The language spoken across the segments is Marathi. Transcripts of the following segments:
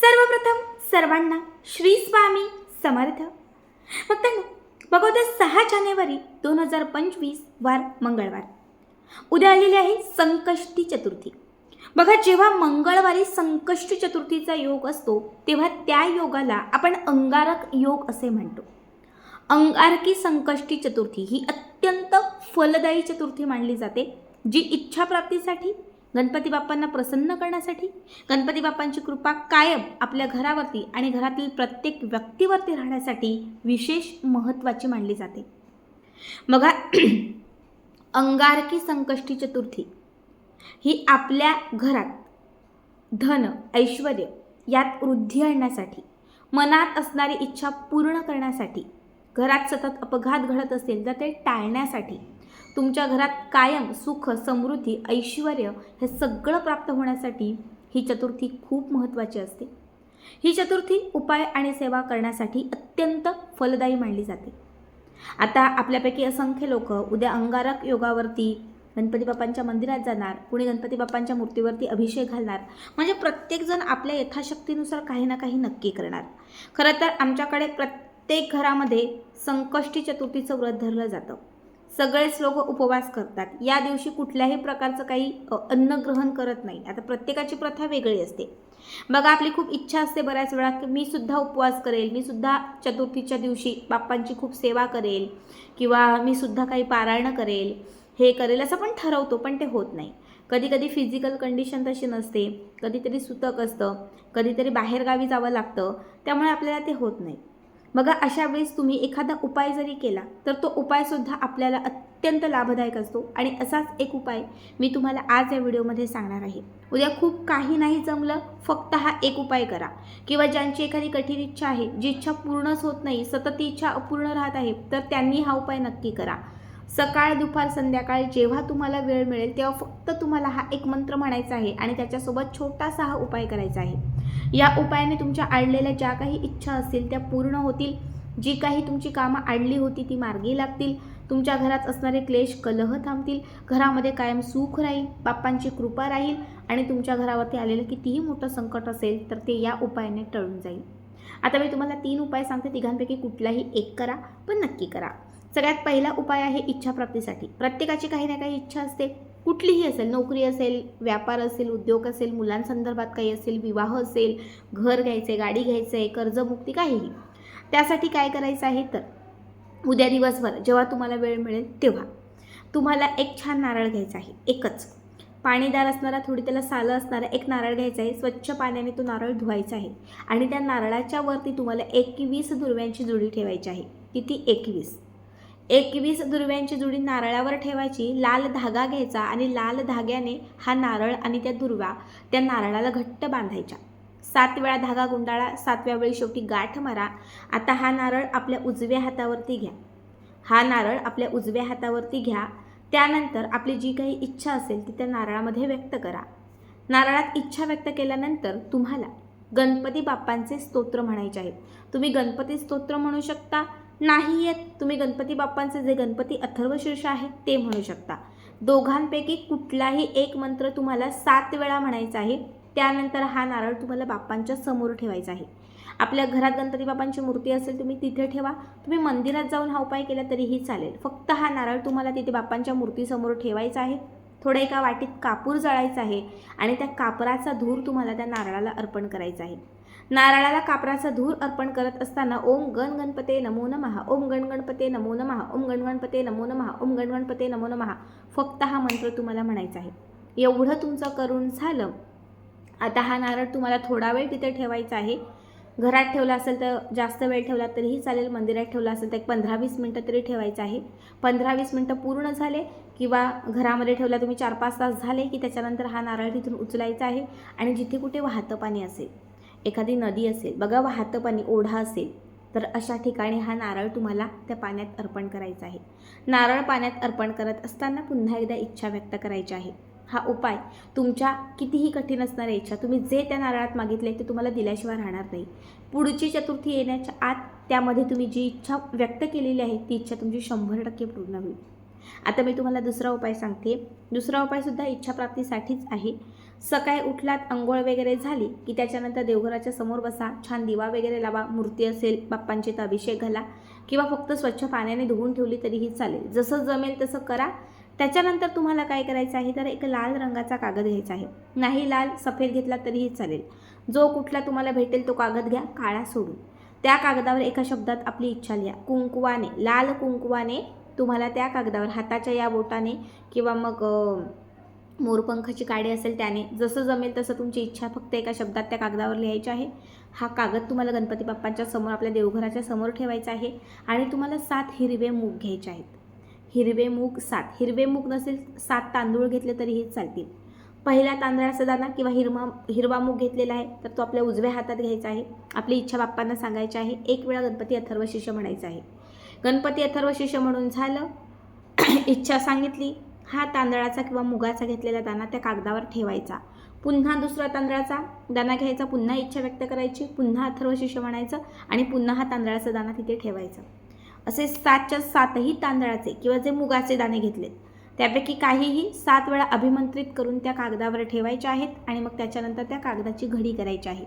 सर्वप्रथम सर्वांना श्री स्वामी समर्थ. मग बघा सहा जानेवारी दोन हजार पंचवीस वार मंगळवार. उद्या आलेली आहे संकष्टी चतुर्थी. बघा जेव्हा मंगळवारी संकष्टी चतुर्थीचा योग असतो तेव्हा त्या योगाला आपण अंगारक योग असे म्हणतो. अंगारकी संकष्टी चतुर्थी ही अत्यंत फलदायी चतुर्थी मानली जाते जी इच्छाप्राप्तीसाठी गणपती बाप्पांना प्रसन्न करण्यासाठी गणपती बाप्पांची कृपा कायम आपल्या घरावरती आणि घरातील प्रत्येक व्यक्तीवरती राहण्यासाठी विशेष महत्त्वाची मानली जाते. मग अंगारकी संकष्टी चतुर्थी ही आपल्या घरात धन ऐश्वर यात वृद्धी आणण्यासाठी मनात असणारी इच्छा पूर्ण करण्यासाठी घरात सतत अपघात घडत असेल तर ते टाळण्यासाठी तुमच्या घरात कायम सुख समृद्धी ऐश्वर हे सगळं प्राप्त होण्यासाठी ही चतुर्थी खूप महत्त्वाची असते. ही चतुर्थी उपाय आणि सेवा करण्यासाठी अत्यंत फलदायी मानली जाते. आता आपल्यापैकी असंख्य लोक उद्या अंगारक योगावरती गणपती बाप्पांच्या मंदिरात जाणार कुणी गणपती बाप्पांच्या मूर्तीवरती अभिषेक घालणार म्हणजे प्रत्येकजण आपल्या यथाशक्तीनुसार काही ना काही नक्की करणार. खरं तर आमच्याकडे प्रत्येक घरामध्ये संकष्टी चतुर्थीचं व्रत धरलं जातं. सगळेच लोक उपवास करतात. या दिवशी कुठल्याही प्रकारचं काही अन्न ग्रहण करत नाही. आता प्रत्येकाची प्रथा वेगळी असते. बघा आपली खूप इच्छा असते बऱ्याच वेळा की मी सुद्धा उपवास करेल मी सुद्धा चतुर्थीच्या दिवशी बाप्पांची खूप सेवा करेल किंवा मी सुद्धा काही पारायणं करेल हे करेल असं पण ठरवतो पण ते होत नाही. कधी कधी फिजिकल कंडिशन तशी नसते कधीतरी सुतक असतं कधीतरी बाहेरगावी जावं लागतं त्यामुळे आपल्याला ते होत नाही. बघा अशा वेळेस तुम्ही एखादा उपाय जरी केला तर तो उपायसुद्धा आपल्याला अत्यंत लाभदायक असतो. आणि असाच एक उपाय मी तुम्हाला आज या व्हिडिओमध्ये सांगणार आहे. उद्या खूप काही नाही जमलं फक्त हा एक उपाय करा. किंवा ज्यांची एखादी कठीण इच्छा आहे जी इच्छा पूर्णच होत नाही सतत ती इच्छा अपूर्ण राहत आहे तर त्यांनी हा उपाय नक्की करा. सकाळ दुपार संध्याकाळ जेव्हा तुम्हाला वेळ मिळेल तेव्हा फक्त तुम्हाला हा एक मंत्र म्हणायचा आहे आणि त्याच्यासोबत छोटासा हा उपाय करायचा आहे. या उपायाने तुमच्या आडलेल्या ज्या काही इच्छा असतील त्या पूर्ण होतील. जी काही तुमची कामं आडली होती ती मार्गी लागतील. तुमच्या घरात असणारे क्लेश कलह थांबतील. घरामध्ये कायम सुख राहील बाप्पांची कृपा राहील आणि तुमच्या घरावरती आलेलं कितीही मोठं संकट असेल तर ते या उपायाने टळून जाईल. आता मी तुम्हाला तीन उपाय सांगते. तिघांपैकी कुठलाही एक करा पण नक्की करा. सगळ्यात पहिला उपाय आहे इच्छाप्राप्तीसाठी. प्रत्येकाची काही ना काही इच्छा असते. कुठलीही असेल नोकरी असेल व्यापार असेल उद्योग असेल मुलांसंदर्भात काही असेल विवाह असेल घर घ्यायचं आहे गाडी घ्यायचं आहे कर्जमुक्ती काहीही त्यासाठी काय करायचं आहे तर उद्या दिवसभर जेव्हा तुम्हाला वेळ मिळेल तेव्हा तुम्हाला एक छान नारळ घ्यायचा आहे एकच. पाणीदार असणारा थोडी त्याला सालं असणारा एक नारळ घ्यायचा आहे स्वच्छ पाण्याने तो नारळ धुवायचा आहे आणि त्या नारळाच्या वरती तुम्हाला एकवीस दुर्व्यांची जोडी ठेवायची आहे किती? एकवीस. एकवीस दुर्व्यांची जुडी नारळावर ठेवायची लाल धागा घ्यायचा आणि लाल धाग्याने हा नारळ आणि त्या दुर्वा त्या नारळाला घट्ट बांधायच्या. सात वेळा धागा गुंडाळा सातव्या वेळी शेवटी गाठ मारा. आता हा नारळ आपल्या उजव्या हातावरती घ्या. हा नारळ आपल्या उजव्या हातावरती घ्या. त्यानंतर आपली जी काही इच्छा असेल ती त्या नारळामध्ये व्यक्त करा. नारळात इच्छा व्यक्त केल्यानंतर तुम्हाला गणपती बाप्पांचे स्तोत्र म्हणायचे आहेत तुम्ही गणपती स्तोत्र म्हणू शकता नाही येत. तुम्ही गणपती बाप्पांचे जे गणपती अथर्वशीर्ष आहे ते म्हणू शकता. दोघांपैकी कुठलाही एक मंत्र तुम्हाला सात वेळा म्हणायचा आहे त्यानंतर हा नारळ तुम्हाला बाप्पांच्या समोर ठेवायचा आहे. आपल्या घरात गणपती बाप्पांची मूर्ती असेल तुम्ही तिथे ठेवा. तुम्ही मंदिरात जाऊन हा उपाय केला तरीही चालेल. फक्त हा नारळ तुम्हाला तिथे बाप्पांच्या मूर्तीसमोर ठेवायचा आहे. थोडं एका वाटीत कापूर जळायचा आहे आणि त्या कापराचा धूर तुम्हाला त्या नारळाला अर्पण करायचा आहे. नारळाला कापराचा धूर अर्पण करत असताना ओम गण गणपते नमो नमहा ओम गण गणपते नमो नमहा ओम गण गणपते नमो नमहा ओम गण गणपते नमो नमहा फक्त हा मंत्र तुम्हाला म्हणायचा आहे. एवढं तुमचं करून झालं आता हा नारळ तुम्हाला थोडा वेळ तिथे ठेवायचा आहे. घरात ठेवला असेल तर जास्त वेळ ठेवला तरीही चालेल मंदिरात ठेवला असेल तर एक पंधरा वीस मिनटं तरी ठेवायचं आहे. पंधरा वीस मिनटं पूर्ण झाले किंवा घरामध्ये ठेवला तुम्ही चार पाच तास झाले की त्याच्यानंतर हा नारळ तिथून उचलायचा आहे आणि जिथे कुठे वाहतं पाणी असेल. एखादी नदी असेल बघा वाहतं पाणी ओढा असेल तर अशा ठिकाणी हा नारळ तुम्हाला त्या पाण्यात अर्पण करायचा आहे. नारळ पाण्यात अर्पण करत असताना पुन्हा एकदा इच्छा व्यक्त करायची आहे. हा उपाय तुमच्या कितीही कठीण असणाऱ्या इच्छा तुम्ही जे त्या नारळात मागितले ते तुम्हाला दिल्याशिवाय राहणार नाही. पुढची चतुर्थी येण्याच्या आत त्यामध्ये तुम्ही जी इच्छा व्यक्त केलेली आहे ती इच्छा तुमची शंभर टक्के पूर्ण होईल. आता मी तुम्हाला दुसरा उपाय सांगते. दुसरा उपायसुद्धा इच्छाप्राप्तीसाठीच आहे. सकाळी उठलात आंघोळ वगैरे झाली की त्याच्यानंतर देवघराच्या समोर बसा छान दिवा वगैरे लावा मूर्ती असेल बाप्पांची तर अभिषेक घाला किंवा फक्त स्वच्छ पाण्याने धुवून ठेवली तरीही चालेल. जसं जमेल तसं करा. त्याच्यानंतर तुम्हाला काय करायचं आहे? तर एक लाल रंगाचा कागद घ्यायचा आहे. नाही लाल सफेद घेतला तरीही चालेल. जो कुठला तुम्हाला भेटेल तो कागद घ्या काळा सोडून. त्या कागदावर एका शब्दात आपली इच्छा लिहा. कुंकुवाने लाल कुंकुवाने तुम्हाला त्या कागदावर हाताच्या या बोटाने किंवा मग मोरपंखाची काडी असेल त्याने जसं जमेल तसं तुमची इच्छा फक्त एका शब्दात त्या कागदावर लिहायची आहे. हा कागद तुम्हाला गणपती बाप्पांच्या समोर आपल्या देवघराच्या समोर ठेवायचा आहे आणि तुम्हाला सात हिरवे मूग घ्यायचे आहेत. हिरवे मूग सात. हिरवे मूग नसेल सात तांदूळ घेतले तरीही चालतील. पहिला तांदळाचा दाणा किंवा हिरवा हिरवा मूग घेतलेला आहे तर तो आपल्या उजव्या हातात घ्यायचा आहे. आपली इच्छा बाप्पांना सांगायची आहे एक वेळा गणपती अथर्व शिष्य म्हणायचं आहे. गणपती अथर्व शिष्य म्हणून झालं. इच्छा सांगितली. हा तांदळाचा किंवा मुगाचा घेतलेला दाणा त्या कागदावर ठेवायचा. पुन्हा दुसरा तांदळाचा दाणा घ्यायचा पुन्हा इच्छा व्यक्त करायची पुन्हा अथर्व शिष्य म्हणायचं आणि पुन्हा हा तांदळाचा दाणा तिथे ठेवायचा. असे सातच्या सातही तांदळाचे किंवा जे मुगाचे दाणे घेतलेत त्यापैकी काहीही सात वेळा अभिमंत्रित करून त्या कागदावर ठेवायचे आहेत आणि मग त्याच्यानंतर त्या कागदाची घडी करायची आहे.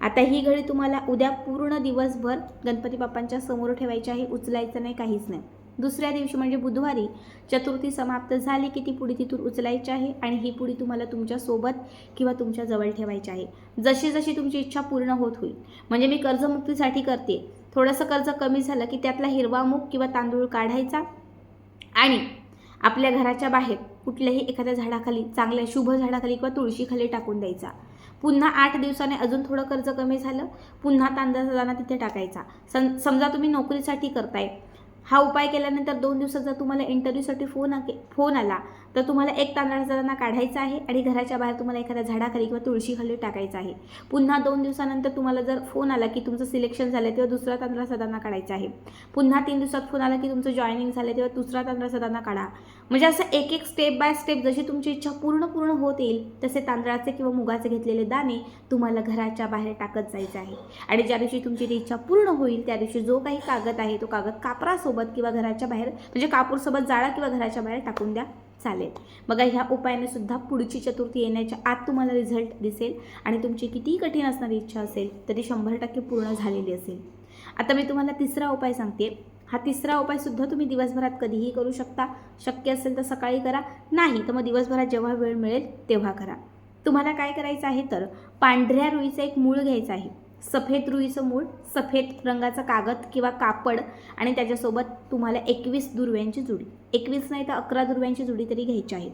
आता ही घडी तुम्हाला उद्या पूर्ण दिवसभर गणपती बाप्पांच्या समोर ठेवायची आहे उचलायचं नाही काहीच नाही. दुसऱ्या दिवशी म्हणजे बुधवारी चतुर्थी समाप्त झाली की ती पुढी तिथून उचलायची आहे आणि ही पुढी तुम्हाला तुमच्यासोबत किंवा तुमच्या जवळ ठेवायची आहे. जशी जशी तुमची इच्छा पूर्ण होत होईल. म्हणजे मी कर्जमुक्तीसाठी करते. थोडंसं कर्ज कमी झालं की त्यातला हिरवा मूग किंवा तांदूळ काढायचा आणि आपल्या घराच्या बाहेर कुठल्याही एखाद्या झाडाखाली चांगल्या शुभ झाडाखाली किंवा तुळशीखाली टाकून द्यायचा. पुन्हा आठ दिवसाने अजून थोडं कर्ज कमी झालं. पुन्हा तांदळाचा दाणा तिथे टाकायचा. सम समजा तुम्ही नोकरीसाठी करताय. हा उपाय केल्यानंतर दोन दिवसाचा तुम्हाला इंटरव्ह्यूसाठी फोन आके फोन आला. तर तुम्हाला एक तांदळाचा दाणा काढायचा आहे आणि घराच्या बाहेर तुम्हाला एखाद्या झाडाखाली किंवा तुळशीखाली टाकायचा आहे. पुन्हा दोन दिवसानंतर तुम्हाला जर फोन आला की तुमचं सिलेक्शन झालं तेव्हा दुसरा तांदळाचा दाणा काढायचा आहे. पुन्हा तीन दिवसात फोन आला की तुमचं जॉईनिंग झालं तेव्हा दुसरा तांदळाचा दाणा काढा. म्हणजे असं एक एक स्टेप बाय स्टेप जशी तुमची इच्छा पूर्ण पूर्ण होत येईल तसे तांदळाचे किंवा मुगाचे घेतलेले दाणे तुम्हाला घराच्या बाहेर टाकत जायचे आहे. आणि ज्या दिवशी तुमची ती इच्छा पूर्ण होईल त्या दिवशी जो काही कागद आहे तो कागद कापरासोबत किंवा घराच्या बाहेर म्हणजे कापूरसोबत जाळा किंवा घराच्या बाहेर टाकून द्या. चालेल. बघा ह्या उपायाने सुद्धा पुढची चतुर्थी येण्याच्या आत तुम्हाला रिझल्ट दिसेल आणि तुमची कितीही कठीण असणारी इच्छा असेल तरी शंभर टक्के पूर्ण झालेली असेल. आता मी तुम्हाला तिसरा उपाय सांगते. हा तिसरा उपायसुद्धा तुम्ही दिवसभरात कधीही करू शकता. शक्य असेल तर सकाळी करा नाही तर मग दिवसभरात जेव्हा वेळ मिळेल तेव्हा करा. तुम्हाला काय करायचं आहे तर पांढऱ्या रुईचं एक मूळ घ्यायचं आहे. सफेद रुईचं मूळ सफेद रंगाचा कागद किंवा कापड आणि त्याच्यासोबत तुम्हाला एकवीस दुर्व्यांची जुडी. एकवीस नाही तर अकरा दुर्व्यांची जुडी तरी घ्यायची आहे.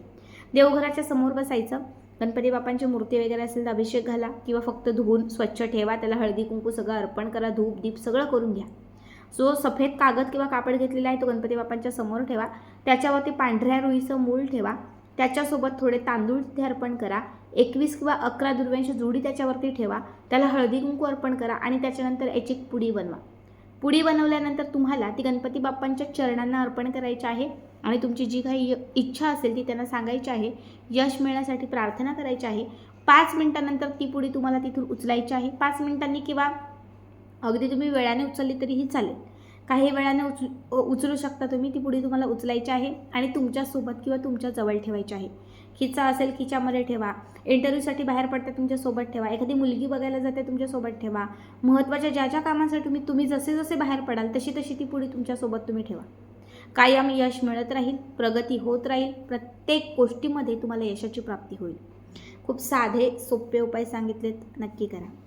देवघराच्या समोर बसायचं. गणपती बाप्पांची मूर्ती वगैरे असेल तर अभिषेक घाला किंवा फक्त धुवून स्वच्छ ठेवा. त्याला हळदी कुंकू सगळं अर्पण करा धूप दीप सगळं करून घ्या. जो सफेद कागद किंवा कापड घेतलेला आहे तो गणपती बाप्पांच्या समोर ठेवा. त्याच्यावरती पांढऱ्या रुईचं मूळ ठेवा. त्याच्यासोबत थोडे तांदूळ तिथे अर्पण करा. एकवीस किंवा अकरा दुर्व्यांची जुडी त्याच्यावरती ठेवा. त्याला हळदी कुंकू अर्पण करा आणि त्याच्यानंतर याची एक पुडी बनवा. पुडी बनवल्यानंतर तुम्हाला ती गणपती बाप्पांच्या चरणांना अर्पण करायची आहे आणि तुमची जी काही इच्छा असेल ती त्यांना सांगायची आहे. यश मिळण्यासाठी प्रार्थना करायची आहे. पाच मिनिटानंतर ती पुडी तुम्हाला तिथून उचलायची आहे. पाच मिनिटांनी किंवा अगदी तुम्ही वेळाने उचलली तरीही चालेल. काही वेळाने उच उचलू शकता तुम्ही ती पुढे तुम्हाला उचलायची आहे आणि तुमच्यासोबत किंवा तुमच्या जवळ ठेवायची आहे. खिचा असेल खिच्यामध्ये ठेवा. इंटरव्ह्यूसाठी बाहेर पडते तुमच्यासोबत ठेवा. एखादी मुलगी बघायला जाते तुमच्यासोबत ठेवा. महत्त्वाच्या ज्या ज्या कामांसाठी तुम्ही तुम्ही जसे जसे बाहेर पडाल तशी तशी ती पुढे तुमच्यासोबत तुम्ही ठेवा. कायम यश मिळत राहील प्रगती होत राहील प्रत्येक गोष्टीमध्ये तुम्हाला यशाची प्राप्ती होईल. खूप साधे सोपे उपाय सांगितलेत. नक्की करा.